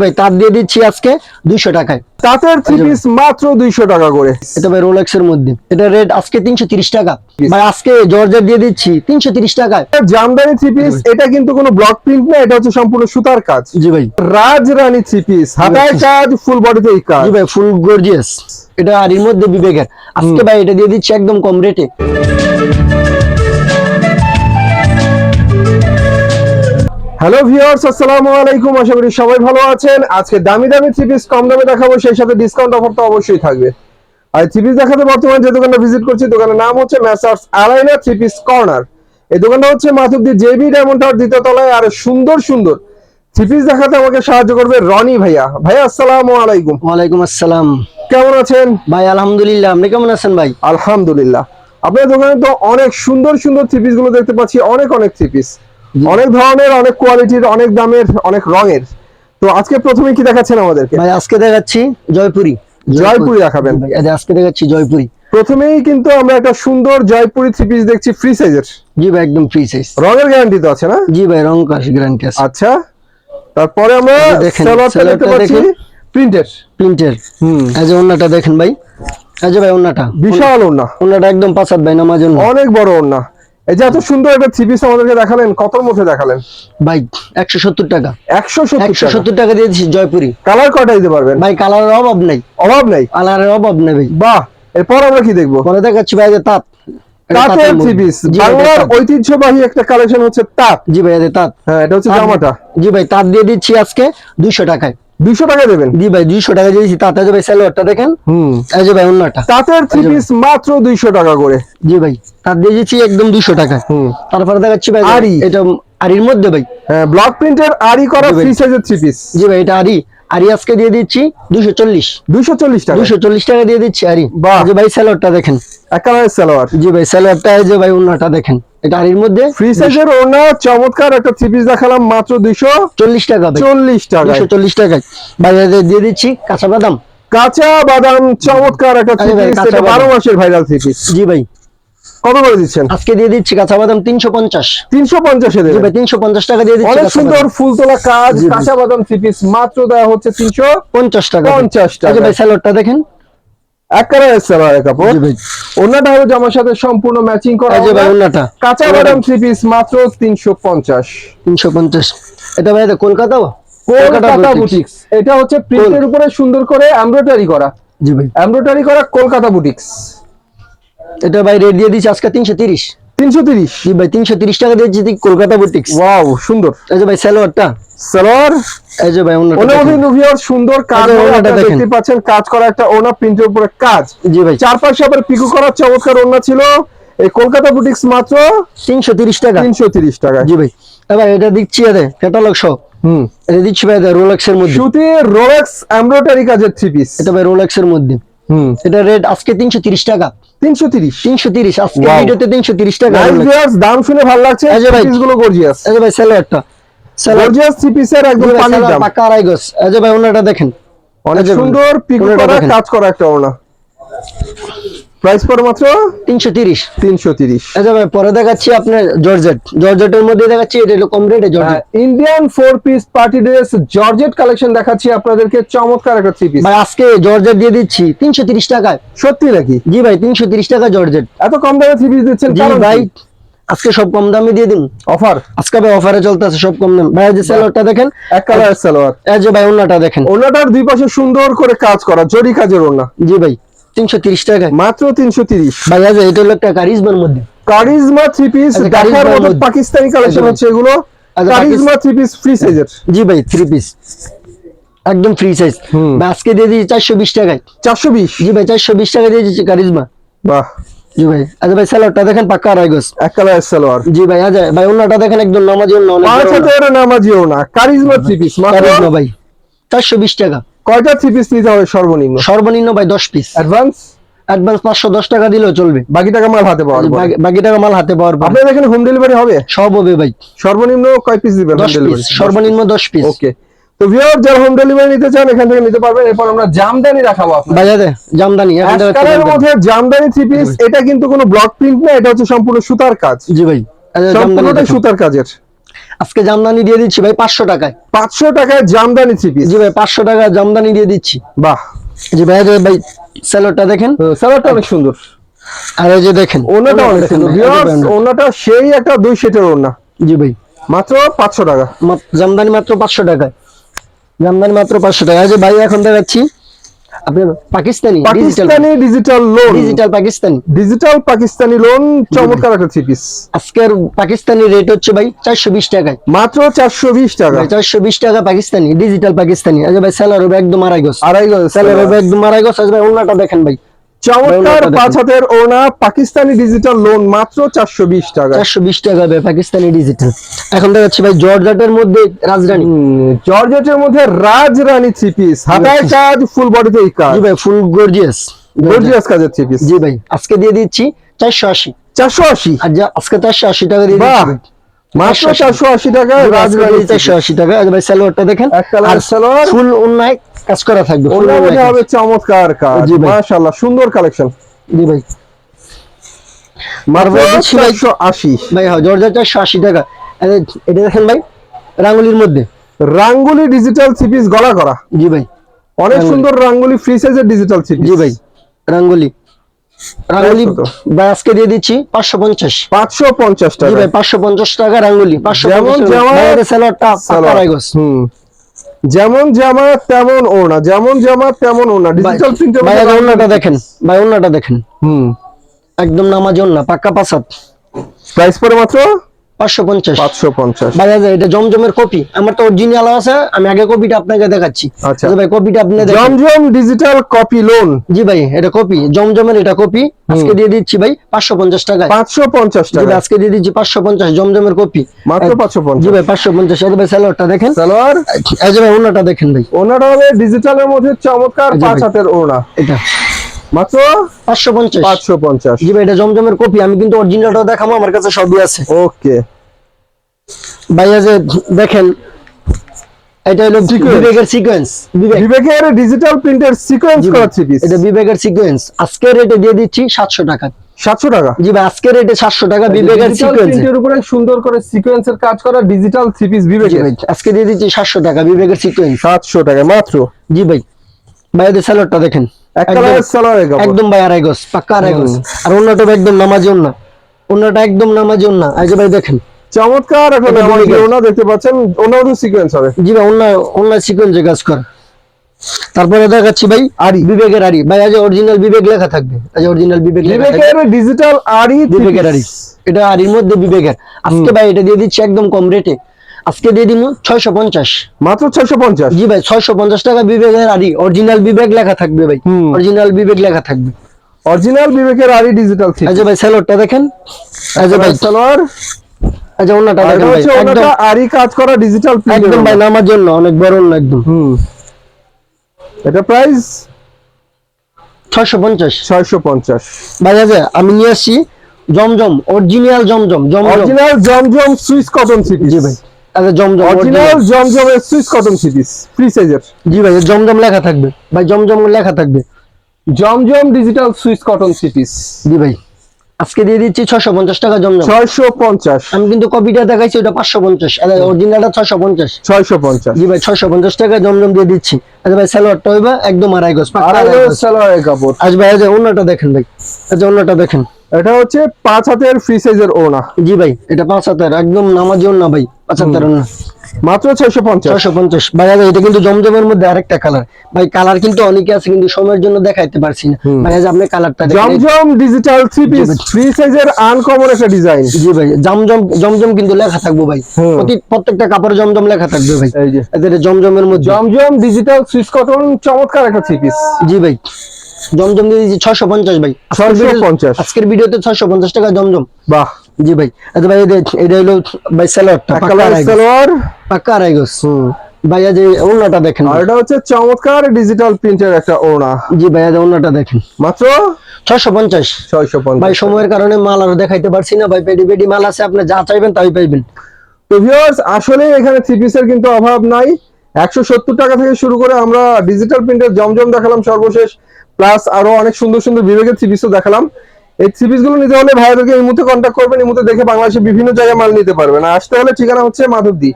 ভাই তার দিয়ে দিচ্ছি আজকে দুইশো টাকায়। তাঁতের পিস মাত্র দুইশো টাকা করে। এটা ভাই রোলেক্স এর মধ্যে। এটা রেট আজকে তিনশো তিরিশ টাকা। ভাই আজকে জর্জেট দিয়ে দিচ্ছি তিনশো তিরিশ টাকায়। জামদানি থ্রি পিস এটা কিন্তু কোনো ব্লক প্রিন্ট না এটা হচ্ছে সম্পূর্ণ সুতার কাজ। জি ভাই। রাজরানী থ্রি পিস হাতায় কাজ ফুল বডিতে কাজ। জি ভাই ফুল গর্জিয়াস এটা আর এর মধ্যে বিবেকের। আজকে ভাই এটা দিয়ে দিচ্ছি একদম কম রেটে হ্যালো ভিউয়ার্স আসসালামু আলাইকুম। আশা করি সবাই ভালো আছেন। আজকে দামি দামি থ্রি পিস কম দামে দেখাবো সেই সাথে ডিসকাউন্ট অফার তো অবশ্যই থাকবে। আর থ্রি পিস দেখাতে বর্তমানে যে দোকানটা ভিজিট করছি দোকানের নাম হচ্ছে Messrs Alaina three piece corner এই দোকানটা হচ্ছে মাথুবদি জেবি ডায়মন্ড টাওয়ার দ্বিতীয় তলায় আর সুন্দর সুন্দর থ্রি পিস দেখাতে আমাকে সাহায্য করবে রনি ভাইয়া। ভাইয়া আসসালামু আলাইকুম। ওয়ালাইকুম আসসালাম। কেমন আছেন? ভাই আলহামদুলিল্লাহ। আপনি কেমন আছেন ভাই? আলহামদুলিল্লাহ। আপনার দোকানে তো অনেক সুন্দর সুন্দর থ্রি পিসগুলো দেখতে পাচ্ছি অনেক অনেক থ্রি পিস অনেক ধরনের অনেক কোয়ালিটির অনেক দামের অনেক রঙের। তো আজকে প্রথমে কি দেখাচ্ছেন আমাদেরকে? ভাই আজকে দেখাচ্ছি জয়পুরি। জয়পুরি দেখাবেন। ভাই, এই যে আজকে দেখাচ্ছি জয়পুরি। প্রথমেই কিন্তু আমরা একটা সুন্দর জয়পুরি থ্রি পিস দেখছি ফ্রি সাইজের জি ভাই একদম ফ্রি সাইজ রঙের গ্যারান্টি তো আছে না? জি ভাই রং কাশ গ্যারান্টি আছে। আচ্ছা তারপরে আমরা সালোয়ারটা দেখতে পাচ্ছি দেখেন। প্রিন্টের প্রিন্টের হুম। এই যে ওন্নাটা দেখেন ভাই। এই যে ভাই ওন্নাটা। বিশাল ওড়না ওন্নাটা একদম পাঁচাত ভাই নামার জন্য অনেক বড় ওড়না এই যে এত সুন্দর একটা থ্রি পিস আমাদেরকে দেখালেন কতর মধ্যে দেখালেন? ভাই একশো সত্তর টাকা। একশো একশো সত্তর সত্তর টাকা দিয়ে দিচ্ছি জয়পুরি। কালার কয়টা দিতে পারবেন? ভাই কালারের অভাব নেই। অভাব নেই? কালারের অভাব নেই ভাই। বাহ এরপর আমরা কি দেখব? পরে দেখাচ্ছি ভাই যে তাঁত। তাঁতের থ্রি পিস বাংলার ঐতিহ্যবাহী একটা কালেকশন হচ্ছে তাঁত। জি ভাই তাঁত। হ্যাঁ এটা হচ্ছে জামাটা। জি ভাই তাঁত দিয়ে দিচ্ছি আজকে দুইশো টাকায়। দুইশো টাকা দেবেন। জি ভাই দুইশো টাকা দিয়ে তাতে যে ভাই সালোয়ারটা দেখেন। হুম। এই যে ভাই অন্যটা। তাঁতের থ্রি। পিস মাত্র দুইশো টাকা করে। জি ভাই তার দিয়ে দিচ্ছি একদম দুইশো টাকা। হুম। তারপরে দেখাচ্ছি ভাই আরি। এটা আরির মধ্যে ভাই। হ্যাঁ ব্লক প্রিন্টের আরি করা। ফ্রি সাইজের থ্রি পিস জি ভাই এটা আরি আরি আজকে দিয়ে দিচ্ছি দুইশো চল্লিশ। দুইশো চল্লিশ টাকা। দুইশো চল্লিশ টাকা দিয়ে দিচ্ছি আরি। যে ভাই সালোয়ারটা দেখেন। এক কালারের সালোয়ার। জি ভাই সালোয়ারটা যে ভাই অন্যটা দেখেন। এটা আরির মধ্যে ফ্রি সাইজের ওড়না চমৎকার। একটা থ্রি পিস দেখালাম মাত্র দুইশো চল্লিশ টাকা চল্লিশ দুশো চল্লিশ টাকায়। বাজারে দিয়ে দিচ্ছি কাঁচা বাদাম। কাঁচা বাদাম চমৎকার। একটা থ্রি পিস বারো মাসের ভাইরাল থ্রি পিস জি ভাই। কত করে দিচ্ছেন? আজকে দিয়ে দিচ্ছি কাঁচা বাদাম তিনশো পঞ্চাশ। তিনশো পঞ্চাশে তিনশো পঞ্চাশ টাকা দিয়ে দিচ্ছি অনেক সুন্দর ফুল তোলা কাজ। কাঁচা বাদাম থ্রি পিস মাত্র দেওয়া হচ্ছে তিনশো পঞ্চাশ টাকা। 50 টাকা। ভাই স্যালোডটা দেখেন। এক সালোয়ারের কাপড়। ওনাটা হবে জামার সাথে সম্পূর্ণ ম্যাচিং করা ভাই। কাঁচা বাদাম থ্রি পিস মাত্র তিনশো পঞ্চাশ। তিনশো পঞ্চাশ। এটা ভাই কলকাতা? কলকাতা বুটিক্স। বুটিক্স এটা হচ্ছে প্রিন্টের উপরে সুন্দর করে এমব্রয়ডারি করা। জি ভাই। এমব্রয়ডারি করা কলকাতা বুটিক্স এটা ভাই রেট দিয়ে দিচ্ছি আজকে তিনশো তিরিশ। তিনশো তিরিশ? জি ভাই তিনশো তিরিশ টাকা দিয়ে দিচ্ছি কলকাতা বুটিক্স ওয়াও সুন্দর। এই যে ভাই স্যালোয়ারটা সালোয়ার? এই যে ভাই ওনার সুন্দর কাজ। দেখতে পাচ্ছেন কাজ করা একটা ওনা প্রিন্টের উপরে কাজ। জি ভাই। চারপাশে আবার পিকু করা চমৎকার ওনা ছিল। এই কলকাতা বুটিক্স মাত্র তিনশো তিরিশ টাকা। তিনশো তিরিশ টাকা জি ভাই। এবার এটা দিচ্ছি আরে ক্যাটালগ সহ। হুম। এটা দিচ্ছি ভাই রোলেক্স এর মধ্যে। সুতি রোলেক্স এমব্রয়ডারি কাজের থ্রি পিস এটা ভাই রোলেক্স এর মধ্যে। হুম। এটা রেট আজকে তিনশো তিরিশ টাকা। তিনশো তিরিশ। তিনশো তিরিশ আজকে ভিডিওতে তিনশো তিরিশ টাকা নাইস Rolex। দাম শুনে ভালো লাগছে এই যে ভাই। পিসগুলো গর্জিয়াস এই যে ভাই স্যালোয়ার গর্জিয়াস থ্রি পিসের একদম পানির দাম। পাকা আড়াই এই যে ভাই ওনাটা দেখেন। অনেক সুন্দর পিকু করা কাজ করা একটা ওনা প্রাইস পড়ে মাত্র? তিনশো তিরিশ। তিনশো তিরিশ। এই ভাই পরে দেখাচ্ছি আপনার জর্জেট জর্জেটের মধ্যে দেখাচ্ছি এটা হলো কম রেটে georgette Indian four piece party dress georgette collection দেখাচ্ছি আপনাদেরকে চমৎকার একটা থ্রি পিস ভাই আজকে জর্জেট দিয়ে দিচ্ছি তিনশো তিরিশ টাকায়। সত্যি নাকি? জি ভাই তিনশো তিরিশ টাকা জর্জেট এত কম দামে থ্রি পিস দিচ্ছেন জি ভাই আজকে সব কম দামে দিয়ে দিন। অফার আজকে ভাই অফারে চলতেছে সব কম দাম। ভাই এই যে স্যালোয়ারটা দেখেন এক কালার সালোয়ার। এই যে ভাই ওনাটা দেখেন। ওনাটার দুই পাশে সুন্দর করে কাজ করা জরি কাজের ওনা জি ভাই। তিনশো তিরিশ টাকায় মাত্র তিনশো তিরিশ। ভাই এই এটা হলো একটা কারিজমার মধ্যে। কারিজমা থ্রি পিস আচ্ছা, দেখার মতো পাকিস্তানি কালেকশন আচ্ছা, হচ্ছে এগুলো। আচ্ছা, কারিজমা থ্রি পিস ফ্রি সাইজের জি ভাই থ্রি পিস একদম ফ্রি সাইজ। আজকে দিয়ে দিয়েছি চারশো বিশ টাকায়। চারশো বিশ? জি ভাই চারশো বিশ টাকা দিয়ে দিচ্ছি কারিজমা। বাহ। জি ভাই আচ্ছা ভাই স্যালোয়ারটা দেখেন পাক্কা আড়াই গজ। এক কালার সালোয়ার। জি ভাই আচ্ছা ভাই ওনাটা দেখেন একদম নামাজি অনেক পাঁচ। হাজার নামাজিও না কারিজমা থ্রি পিস কারিজমা ভাই চারশো বিশ টাকা। কয়টা থ্রি পিস নিতে হবে সর্বনিম্ন? সর্বনিম্ন ভাই দশ পিস অ্যাডভান্স অ্যাডভান্স পাঁচশো দশ টাকা দিলেও চলবে। বাকি টাকা মাল হাতে পাওয়ার। বাকি- টাকা মাল হাতে পাওয়ার আপনাদের এখানে হোম ডেলিভারি হবে? সব হবে ভাই। সর্বনিম্ন কয় পিস দিবেন দশ পিস সর্বনিম্ন দশ পিস ওকে তো ভিউয়ার যারা হোম ডেলিভারি নিতে চান এখান থেকে নিতে পারবেন। এরপর আমরা জামদানি দেখাবো আপনাদের। বাজারে জামদানি জামদানি। মধ্যে জামদানি থ্রি পিস এটা কিন্তু কোনো ব্লক প্রিন্ট না এটা হচ্ছে সম্পূর্ণ সুতার কাজ। জি ভাই। দেখুন। সুতার কাজের। আজকে জামদানি দিয়ে দিচ্ছি ভাই পাঁচশো টাকায়। পাঁচশো টাকায় জামদানি থ্রি পিস জি ভাই পাঁচশো টাকা জামদানি দিয়ে দিচ্ছি। বাহ। জি ভাই ভাই স্যালোডটা দেখেন। সালোয়ারটা অনেক সুন্দর। আর এই যে দেখেন ওনাটা অনেক সুন্দর। ওনাটা সেই একটা দুই সেটের ওনা জি ভাই। মাত্র পাঁচশো টাকা। জামদানি মাত্র পাঁচশো টাকায়। জামদানি মাত্র পাঁচশো টাকা এই যে ভাই এখন দেখাচ্ছি। Pakistani digital Pakistani digital lawn digital Pakistani. Digital Pakistani lawn চমৎকার একটা থ্রি পিস আজকের পাকিস্তানি রেট হচ্ছে ভাই চারশো বিশ টাকায়। মাত্র চারশো বিশ টাকা। ভাই চারশো বিশ টাকা পাকিস্তানি ডিজিটাল পাকিস্তানি। আচ্ছা ভাই স্যালার একদম আড়াই গোস আড়াই গজ। স্যালার একদম আড়াই গোস আচ্ছা ভাই অন্যটা দেখেন ভাই। চমৎকার। পাঁচ হাতের ওনা পাকিস্তানি ডিজিটাল লোন মাত্র চারশো বিশ টাকা। চারশো বিশ টাকা হবে পাকিস্তানি ডিজিটাল এখন দেখাচ্ছি ভাই জর্জাটের মধ্যে রাজরানী। জর্জেটের মধ্যে রাজরানী থ্রি পিস হাতায় কাজ ফুল বডিতে এই কাজ। ভাই ফুল গর্জিয়াস গর্জিয়াস কাজের থ্রি পিস জি ভাই আজকে দিয়ে দিচ্ছি চারশো আশি। চারশো আশি। যা আজকে চারশো আশি টাকা দিয়ে দিচ্ছি। মাত্র 480 চারশো আশি টাকা রাজরানী চারশো আশি টাকা। ভাই স্যালোয়ারটা দেখেন এক কালার ফুল অন্যায় কাজ করা থাকবে full ওনার মধ্যে অন্যায় হবে চমৎকার কাজ। মাশাআল্লাহ সুন্দর কালেকশন। জি ভাই। মাত্র ভাই দিচ্ছি ভাই। চারশো আশি। ভাই হ্যাঁ চারশো আশি টাকা। এটা দেখেন ভাই রাঙ্গুলির মধ্যে। রাঙ্গুলি ডিজিটাল থ্রি পিস গলা করা। জি ভাই। অনেক সুন্দর রাঙ্গুলি ফ্রি সাইজের ডিজিটাল থ্রি জি ভাই রাঙ্গুলি। রাঙ্গুলি ভাই আজকে দিয়ে দিচ্ছি পাঁচশো পঞ্চাশ। পাঁচশো পঞ্চাশ টাকা ভাই পাঁচশো পঞ্চাশ টাকা রাঙ্গুলি পাঁচশো গোস হুম। যেমন জামা তেমন ওড়না। যেমন জামা তেমন ওড়না। ডিজিটাল প্রিন্টের ভাই আগে দেখেন। ভাই ওড়নাটা দেখেন। হুম। একদম নামাজ অন্য পাক্কা পাসাত প্রাইস পরে মাত্র? পাঁচশো পঞ্চাশ। পাঁচশো পঞ্চাশ। ভাই এটা জমজমের কপি আমার তো অরিজিনাল আছে আমি আগে কপিটা আপনাকে দেখাচ্ছি। আচ্ছা। ভাই কপিটা আপনি দেখেন। জমজম ডিজিটাল কপি লোন জি ভাই এটা কপি জমজমের এটা কপি আজকে দিয়ে দিচ্ছি ভাই পাঁচশো পঞ্চাশ টাকায়। পাঁচশো পঞ্চাশ জি ভাই, টাকা আজকে দিয়ে দিচ্ছি পাঁচশো পঞ্চাশ জমজমের কপি। মাত্র পাঁচশো জি ভাই পাঁচশো পঞ্চাশ। এই ভাই স্যালোয়ারটা দেখেন। সালোয়ার এই যে ভাই অন্যটা দেখেন ভাই। ওনাটা হবে ডিজিটালের মধ্যে চমৎকার এই পাঁচ হাতের ওড়না। এটা। মাত্র পাঁচশো পঞ্চাশ। পাঁচশো পঞ্চাশ। জি ভাই এটা জমজমের কপি আমি কিন্তু অরিজিনালটাও দেখাবো আমার কাছে সবই আছে। ওকে। ভাইয়া যে দেখেন এটা হলো বিবেকের সিকোয়েন্স বিবেকের ডিজিটাল প্রিন্টের সিকোয়েন্স করা থ্রি পিস এটা বিবেকের সিকোয়েন্স আজকের রেটে দিয়ে দিচ্ছি সাতশো টাকা। সাতশো টাকা? জি ভাই আজকের রেটে সাতশো টাকা বিবেকের সিকোয়েন্স প্রিন্টের উপরে সুন্দর করে সিকোয়েন্সের কাজ করা ডিজিটাল থ্রি পিস বিবেকের। আজকে দিয়ে দিচ্ছি সাতশো টাকা বিবেকের সিকোয়েন্স সাতশো টাকা মাত্র। জি ভাই ভাই এদের স্যালোডটা দেখেন। একদম- ভাই আড়াই গজ পাক্কা আড়াই গজ আর অন্যটা একদম নামাজি অন্য অন্যটা একদম নামাজি অন্য এই যে ভাই দেখেন। চমৎকার এখন। ওনা দেখতে পাচ্ছেন ওনাও সিকোয়েন্স হবে। জি ভাই অন্য অন্য সিকোয়েন্সে কাজ করে। তারপরে দেখাচ্ছি ভাই আরি। বিবেকের আরি ভাই আজ অরিজিনাল বিবেক লেখা থাকবে। আজ অরিজিনাল বিবেক বিবেকের ডিজিটাল আরি বিবেকের আরি এটা আরির মধ্যে বিবেকের। আজকে ভাই এটা দিয়ে দিচ্ছি একদম কম রেটে আজকে দিয়ে দিব ছয়শো পঞ্চাশ। মাত্র ছয়শো পঞ্চাশ? জি ভাই ছয়শো পঞ্চাশ টাকা বিবেকের আরি অরিজিনাল বিবেক লেখা থাকবে ভাই। অরিজিনাল বিবেক লেখা থাকবে। অরিজিনাল বিবেকের আরি ডিজিটাল যে ভাই স্যালোডটা দেখেন। যে ভাই যে অন্যটা আর দেখেন ভাই ওনাটা আরি কাজ করা ডিজিটাল একদম ভাই নামার জন্য অনেক বড় অন্য একদম। হুম। এটা প্রাইস ছয়শো পঞ্চাশ। ছয়শো পঞ্চাশ। ভাই যে আমি নিয়ে আসছি Zamzam original Zamzam Zamzam. Original Zamzam Swiss cotton three জি ভাই। আচ্ছা জমজম অরিজিনাল জমজমের সুইস কটন ফ্রি সাইজের জি ভাই জমজম লেখা থাকবে। ভাই জমজম লেখা থাকবে। জমজম ডিজিটাল সুইচ কটন সিটিস জি ভাই। আজকে দিয়ে দিচ্ছি ছশো পঞ্চাশ টাকা জমজম। ছয়শো পঞ্চাশ। আমি কিন্তু কপিটা দেখাইছি ওটা পাঁচশো পঞ্চাশ। অরিজিনালটা ছয়শো পঞ্চাশ। ছয়শো পঞ্চাশ। জি ভাই ছয়শো পঞ্চাশ টাকা জমজম দিয়ে দিচ্ছি। আচ্ছা ভাই স্যালোয়ারটা হইবা একদম আড়াই গজ। সালোয়ারের কাপড়। আজ ভাই আজ অন্যটা দেখেন ভাই। আচ্ছা অন্যটা দেখেন। এটা হচ্ছে পাঁচ হাতের ফ্রি সাইজের ওনা জি ভাই এটা পাঁচ হাতের একদম নামাজি না ভাই পাঁচ হাতের না মাত্র ছয়শো পঞ্চাশ। ছয়শো পঞ্চাশ। ভাই আজ এটা কিন্তু জমজমের মধ্যে আরেকটা কালার ভাই কালার কিন্তু অনেকে আছে কিন্তু সময়ের জন্য দেখাইতে পারছি না। ভাই আপনি কালারটা Zamzam digital three piece. Free সাইজের আনকমন একটা ডিজাইন জি ভাই জমজম জমজম কিন্তু লেখা থাকব ভাই। প্রতি প্রত্যেকটা কাপড়ে জমজম লেখা থাকবে ভাই। এই যে। এদের জমজমের মধ্যে। জমজম ডিজিটাল সুইস কটন চমৎকার একটা থ্রি পিস জি ভাই। জমজম দিয়ে ছয়শো পঞ্চাশ ভাই। আজকের 650 ভিডিও- আজকের ভিডিওতে ছয়শো পঞ্চাশ টাকা জমজম। বাহ। জি ভাই। আচ্ছা ভাই এটা- এটা হলো ভাই স্যালোয়ারটা এক পাক্কা আড়াই গজ। ওড়নাটা দেখেন আর এটা হচ্ছে চমৎকার ডিজিটাল প্রিন্টের একটা জি ওড়নাটা দেখেন। মাত্র? ছয়শো পঞ্চাশ। ছয়শো ভাই সময়ের কারণে মাল আরও দেখাইতে পারছি না। ভাই পেডি পেডি মাল আছে আপনি যা চাইবেন তাই পাইবেন। তো ভিউয়ার্স আসলে এখানে থ্রি পিসের কিন্তু অভাব নাই। একশো সত্তর টাকা থেকে শুরু করে আমরা ডিজিটাল প্রিন্টের জমজম দেখালাম সর্বশেষ। প্লাস আরও অনেক সুন্দর সুন্দর বিবেকের থ্রি পিসও দেখালাম। এই থ্রি গুলো নিতে হলে ভাইয়াদেরকে এই মুহূর্তে কন্ট্যাক্ট করবেন এই মুহূর্তে দেখে বাংলাদেশের বিভিন্ন জায়গায় মাল নিতে পারবেন। আসতে হলে ঠিকানা হচ্ছে মাধবদী।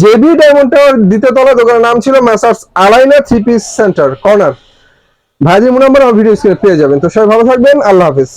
জেবি ডায়মন্ড টাওয়ার দ্বিতীয় তলা দোকানের নাম ছিল messrs Alaina three piece centre corner ভাইজির number আমার ভিডিও স্ক্রিনে পেয়ে যাবেন। তো সবাই ভালো থাকবেন, আল্লাহ হাফিজ।